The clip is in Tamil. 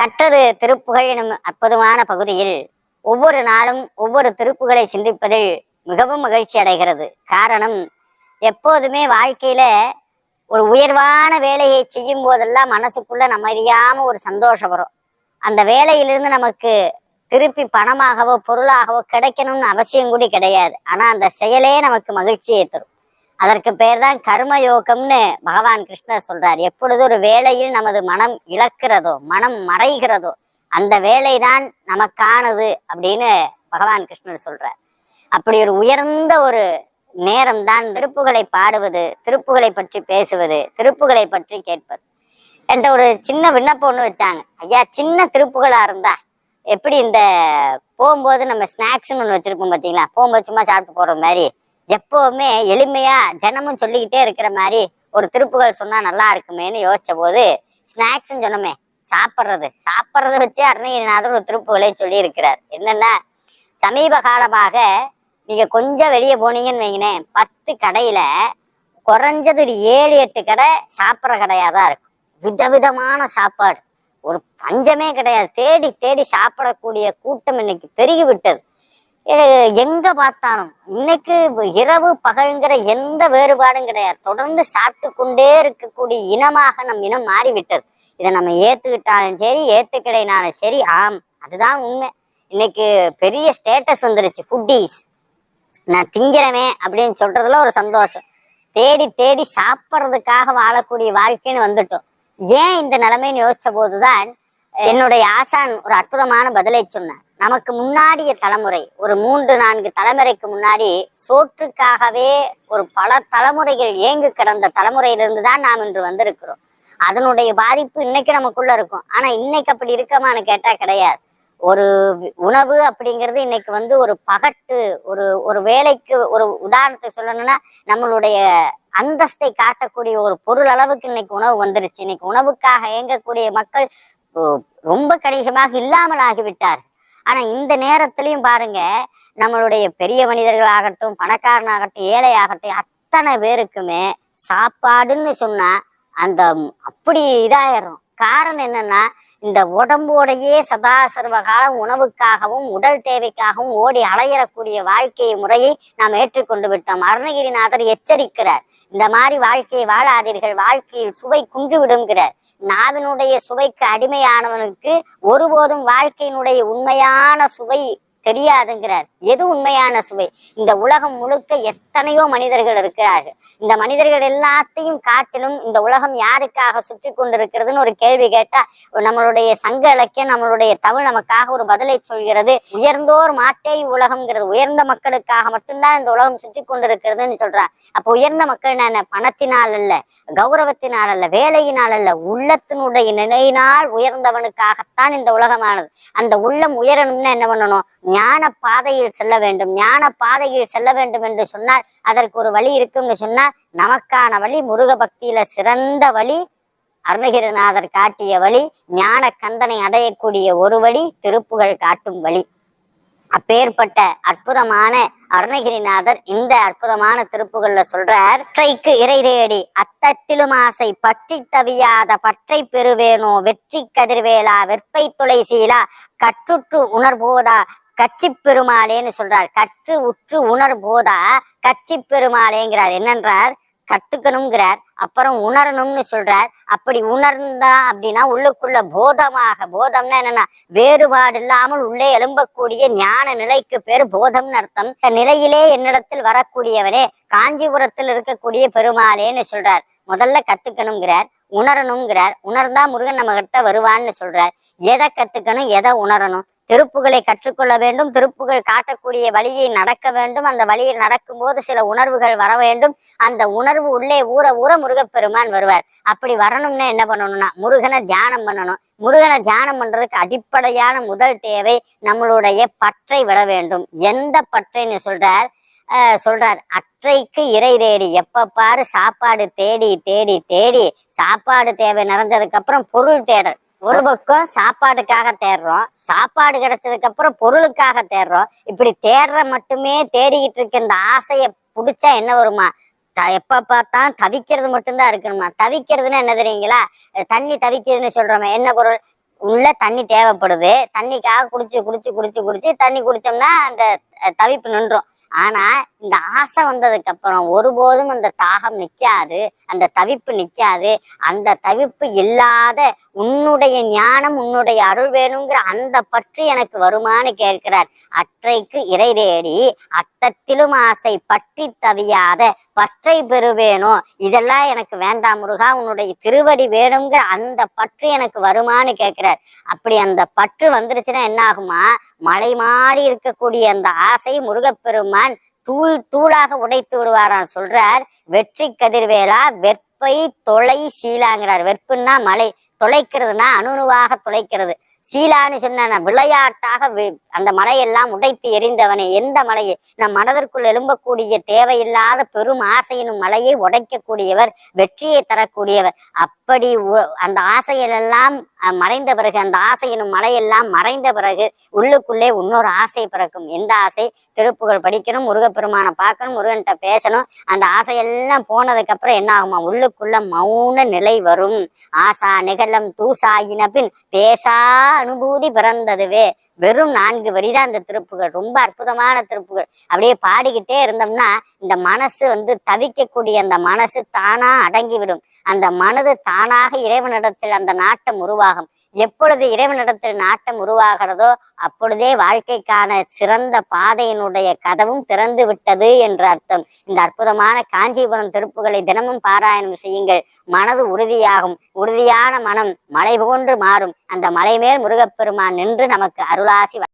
கற்றது திருப்புகழ் எனும் அற்புதமான பகுதியில் ஒவ்வொரு நாளும் ஒவ்வொரு திருப்புகளை சிந்திப்பதில் மிகவும் மகிழ்ச்சி அடைகிறது. காரணம் எப்போதுமே வாழ்க்கையில ஒரு உயர்வான வேலையை செய்யும் போதெல்லாம் மனசுக்குள்ள நம்ம அறியாம ஒரு சந்தோஷம் வரும். அந்த வேலையிலிருந்து நமக்கு திருப்பி பணமாகவோ பொருளாகவோ கிடைக்கணும்னு அவசியம் கூட கிடையாது. ஆனா அந்த செயலே நமக்கு மகிழ்ச்சியை தரும். அதற்கு பேர் தான் கர்மயோகம்னு பகவான் கிருஷ்ணர் சொல்றார். எப்பொழுது ஒரு வேலையில் நமது மனம் இழக்கிறதோ மனம் மறைகிறதோ அந்த வேலைதான் நமக்கானது அப்படின்னு பகவான் கிருஷ்ணர் சொல்றார். அப்படி ஒரு உயர்ந்த ஒரு நேரம் தான் திருப்புகளை பாடுவது திருப்புகளை பற்றி பேசுவது திருப்புகளை பற்றி கேட்பது. என்ற ஒரு சின்ன விண்ணப்பம் ஒன்று வச்சாங்க. ஐயா சின்ன திருப்புகளா இருந்தா எப்படி இந்த போகும்போது நம்ம ஸ்நாக்ஸ்னு ஒன்று வச்சிருப்போம் பார்த்தீங்களா போகும்போது சும்மா சாப்பிட்டு போற மாதிரி எப்பவுமே எளிமையா தினமும் சொல்லிக்கிட்டே இருக்கிற மாதிரி ஒரு திருப்புகள் சொன்னா நல்லா இருக்குமேன்னு யோசிச்ச போது ஸ்நாக்ஸ்ன்னு சொன்னோமே சாப்பிட்றது. சாப்பிட்றத வச்சு அருணகிரிநாதர் ஒரு திருப்புகளை சொல்லி இருக்கிறார் என்னன்னா சமீப காலமாக நீங்க கொஞ்சம் வெளியே போனீங்கன்னு வைங்களேன் பத்து கடையில குறைஞ்சது ஒரு ஏழு எட்டு கடை சாப்பிட்ற கடையா தான் இருக்கும். விதவிதமான சாப்பாடு. ஒரு பஞ்சமே கிடையாது. தேடி தேடி சாப்பிடக்கூடிய கூட்டம் இன்னைக்கு பெருகி விட்டது எங்க பார்த்தாலும் இன்னைக்கு இரவு பகல்ங்கிற எந்த வேறுபாடும் கிடையாது. தொடர்ந்து சாப்பிட்டு கொண்டே இருக்கக்கூடிய இனமாக நம் இனம் மாறிவிட்டது. இதை நம்ம ஏத்துக்கிட்டாலும் சரி ஏத்துக்கிடைனாலும் சரி ஆம் அதுதான் உண்மை. இன்னைக்கு பெரிய ஸ்டேட்டஸ் வந்துருச்சு ஃபுட்டீஸ் நான் திங்கிறமே அப்படின்னு சொல்றதுல ஒரு சந்தோஷம். தேடி தேடி சாப்பிட்றதுக்காக வாழக்கூடிய வாழ்க்கைன்னு வந்துட்டோம். ஏன் இந்த நிலைமைன்னு யோசிச்ச போதுதான் என்னுடைய ஆசான் ஒரு அற்புதமான பதிலை சொன்னார். நமக்கு முன்னாடிய தலைமுறை ஒரு மூன்று நான்கு தலைமுறைக்கு முன்னாடி சோற்றுக்காகவே ஒரு பல தலைமுறைகள் ஏங்கு கிடந்த தலைமுறையிலிருந்து தான் நாம் இன்று வந்திருக்கிறோம். அதனுடைய பாதிப்பு இன்னைக்கு நமக்குள்ள இருக்கும். ஆனா இன்னைக்கு அப்படி இருக்கமான்னு கேட்டா கிடையாது. ஒரு உணவு அப்படிங்கிறது இன்னைக்கு வந்து ஒரு பகட்டு ஒரு ஒரு வேலைக்கு ஒரு உதாரணத்தை சொல்லணும்னா நம்மளுடைய அந்தஸ்தை காட்டக்கூடிய ஒரு பொருள் அளவுக்கு இன்னைக்கு உணவு வந்துருச்சு. இன்னைக்கு உணவுக்காக இயங்கக்கூடிய மக்கள் ரொம்ப கணிசமாக இல்லாமல் ஆகிவிட்டார் ஆனா இந்த நேரத்திலையும் பாருங்க நம்மளுடைய பெரிய மனிதர்களாகட்டும் பணக்காரனாகட்டும் ஏழையாகட்டும் அத்தனை பேருக்குமே சாப்பாடுன்னு சொன்னா அந்த அப்படி இதாயிரும். காரணம் என்னன்னா இந்த உடம்போடையே சதா காலம் உணவுக்காகவும் உடல் தேவைக்காகவும் ஓடி அலையறக்கூடிய வாழ்க்கை முறையை நாம் ஏற்றுக்கொண்டு விட்டோம். அருணகிரிநாதர் எச்சரிக்கிறார் இந்த மாதிரி வாழ்க்கையை வாழாதீர்கள் வாழ்க்கையில் சுவை குன்று விடுங்கிறார் நாவினுடைய சுவைக்கு அடிமையானவனுக்கு ஒருபோதும் வாழ்க்கையினுடைய உண்மையான சுவை தெரியாதுங்கிறார். எது உண்மையான சுவை? இந்த உலகம் முழுக்க எத்தனையோ மனிதர்கள் இருக்கிறார்கள். இந்த மனிதர்கள் எல்லாத்தையும் காட்டிலும் இந்த உலகம் யாருக்காக சுற்றி கொண்டிருக்கிறதுன்னு ஒரு கேள்வி கேட்டா நம்மளுடைய சங்க இலக்கியம் நம்மளுடைய தமிழ் நமக்காக ஒரு பதிலை சொல்கிறது. உயர்ந்தோர் மாட்டே உலகம்ங்கிறது உயர்ந்த மக்களுக்காக மட்டும்தான் இந்த உலகம் சுற்றி கொண்டிருக்கிறதுன்னு சொல்றான் அப்போ உயர்ந்த மக்கள் என்ன? பணத்தினால் அல்ல கௌரவத்தினால் அல்ல வேலையினால் அல்ல உள்ளத்தினுடைய நிலையினால் உயர்ந்தவனுக்காகத்தான் இந்த உலகமானது. அந்த உள்ளம் உயரணும்னா என்ன பண்ணணும்? ஞான பாதையில் செல்ல வேண்டும். ஞான பாதையில் செல்ல வேண்டும் என்று சொன்னால் அதற்கு ஒரு வழி இருக்கும்னு சொன்னா நமக்கான வழி முருக பக்தியில சிறந்த வழி அருணகிரிநாதர் காட்டிய வழி ஞான கந்தனை அடையக்கூடிய ஒரு வழி திருப்புகழ் காட்டும் வழி. அப்பேற்பட்ட அற்புதமான அருணகிரிநாதர் இந்த அற்புதமான திருப்புகள்ல சொல்றார் பற்றைக்கு இறை தேடி அத்தத்திலும் ஆசை பற்றி தவியாத பற்றை பெறுவேனோ வெற்றி கதிர்வேலா வெற்பை துளைசீலா கற்றுற்று உணர்போதா கட்சி பெருமாளேன்னு சொல்றார். கற்று உற்று உணர் போதா கட்சி பெருமாளேங்கிறார் என்னன்றார்? கத்துக்கணுங்கிறார் அப்புறம் உணரணும்னு சொல்றார். அப்படி உணர்ந்தா அப்படின்னா உள்ளுக்குள்ள போதமாக போதம்னா என்னன்னா வேறுபாடு இல்லாமல் உள்ளே எழும்பக்கூடிய ஞான நிலைக்கு பேர் போதம்னு அர்த்தம். இந்த நிலையிலே என்னிடத்தில் வரக்கூடியவனே காஞ்சிபுரத்தில் இருக்கக்கூடிய பெருமாளேன்னு சொல்றார். முதல்ல கத்துக்கணுங்கிறார் உணரணுங்கிறார் உணர்ந்தா முருகன் நம்ம கிட்ட வருவான்னு சொல்றார். எதை கத்துக்கணும் எதை உணரணும்? திருப்புகளை கற்றுக்கொள்ள வேண்டும். திருப்புகள் காட்டக்கூடிய வழியை நடக்க வேண்டும். அந்த வழியில் நடக்கும்போது சில உணர்வுகள் வர வேண்டும். அந்த உணர்வு உள்ளே ஊற ஊற முருகப்பெருமான் வருவார். அப்படி வரணும்னா என்ன பண்ணணும்னா முருகனை தியானம் பண்ணணும். முருகனை தியானம் பண்றதுக்கு அடிப்படையான முதல் தேவை நம்மளுடைய பற்றை விட வேண்டும். எந்த பற்றைன்னு சொல்றார்? சொல்றார். அற்றைக்கு இறை தேடி எப்ப பாரு சாப்பாடு தேடி தேடி தேடி சாப்பாடு தேவை நிறைஞ்சதுக்கு அப்புறம் பொருள் தேடல். ஒரு பக்கம் சாப்பாடுக்காக தேடுறோம் சாப்பாடு கிடைச்சதுக்கு அப்புறம் பொருளுக்காக தேடுறோம். இப்படி தேடுற மட்டுமே தேடிக்கிட்டு இருக்க இந்த ஆசையை புடிச்சா என்ன வருமா? த- எப்ப பார்த்தா தவிக்கிறது மட்டும்தான் இருக்கணுமா? தவிக்கிறதுன்னா என்ன தெரியுங்களா? தண்ணி தவிக்கிறதுன்னு சொல்றோமே என்ன பொருள்? உள்ள தண்ணி தேவைப்படுது. தண்ணிக்காக குடிச்சு குடிச்சு குடிச்சு குடிச்சு தண்ணி குடிச்சோம்னா அந்த தவிப்பு நின்றோம். ஆனா இந்த ஆசை வந்ததுக்கு அப்புறம் ஒருபோதும் அந்த தாகம் நிக்காது அந்த தவிப்பு நிக்காது. அந்த தவிப்பு இல்லாத உன்னுடைய ஞானம் உன்னுடைய அருள் வேணுங்கிற அந்த பற்று எனக்கு வருமான்னு கேட்கிறார். அற்றைக்கு இறை தேடி அத்தத்திலும் ஆசை பற்றி தவியாத பற்றை பெறுவேணும் இதெல்லாம் எனக்கு வேண்டாம் முருகா உன்னுடைய திருவடி வேணுங்கிற அந்த பற்று எனக்கு வருமான்னு கேட்கிறார். அப்படி அந்த பற்று வந்துருச்சுன்னா என்ன ஆகுமா மலை மாறி இருக்கக்கூடிய அந்த ஆசை முருகப்பெருமான் தூள் தூளாக உடைத்து விடுவாராம். சொல்றார் வெற்றி கதிர்வேலா வெற்பை தொலை சீலாங்கிறார். வெற்புன்னா மலை தொலைக்கிறதுனா அணுணுவாக தொலைக்கிறது. சீலான்னு சொன்ன விளையாட்டாக அந்த மலையெல்லாம் உடைத்து எரிந்தவனே எந்த மலையை? நம் மனதிற்குள் எழும்பக்கூடிய தேவையில்லாத பெரும் ஆசையினும் மலையை உடைக்கக்கூடியவர் வெற்றியை தரக்கூடியவர். அப்படி அந்த ஆசையிலெல்லாம் மறைந்த பிறகு அந்த ஆசையினும் மலையெல்லாம் மறைந்த பிறகு உள்ளுக்குள்ளே இன்னொரு ஆசை பிறக்கும். எந்த ஆசை? திருப்புகள் படிக்கணும் முருகப்பெருமானை பார்க்கணும் முருகன்கிட்ட பேசணும். அந்த ஆசையெல்லாம் போனதுக்கு அப்புறம் என்ன ஆகுமா? உள்ளுக்குள்ள மௌன நிலை வரும். ஆசா நிகழம் தூசாயின பின் பேசா அனுபூதி பிறந்ததுவே. வெறும் நான்கு வரிதான் அந்த திருப்புகள். ரொம்ப அற்புதமான திருப்புகள். அப்படியே பாடிக்கிட்டே இருந்தோம்னா இந்த மனசு வந்து தவிக்கக்கூடிய அந்த மனசு தானா அடங்கிவிடும். அந்த மனது தானாக இறைவனிடத்தில் அந்த நாட்டம் உருவாகும். எப்பொழுது இறைவனிடத்தில் நாட்டம் உருவாகிறதோ அப்பொழுதே வாழ்க்கைக்கான சிறந்த பாதையினுடைய கதவும் திறந்து விட்டது என்று அர்த்தம். இந்த அற்புதமான காஞ்சிபுரம் திருப்புகளை தினமும் பாராயணம் செய்யுங்கள். மனது உறுதியாகும். உறுதியான மனம் மலை போன்று மாறும். அந்த மலை மேல் முருகப்பெருமான் நின்று நமக்கு va, así va.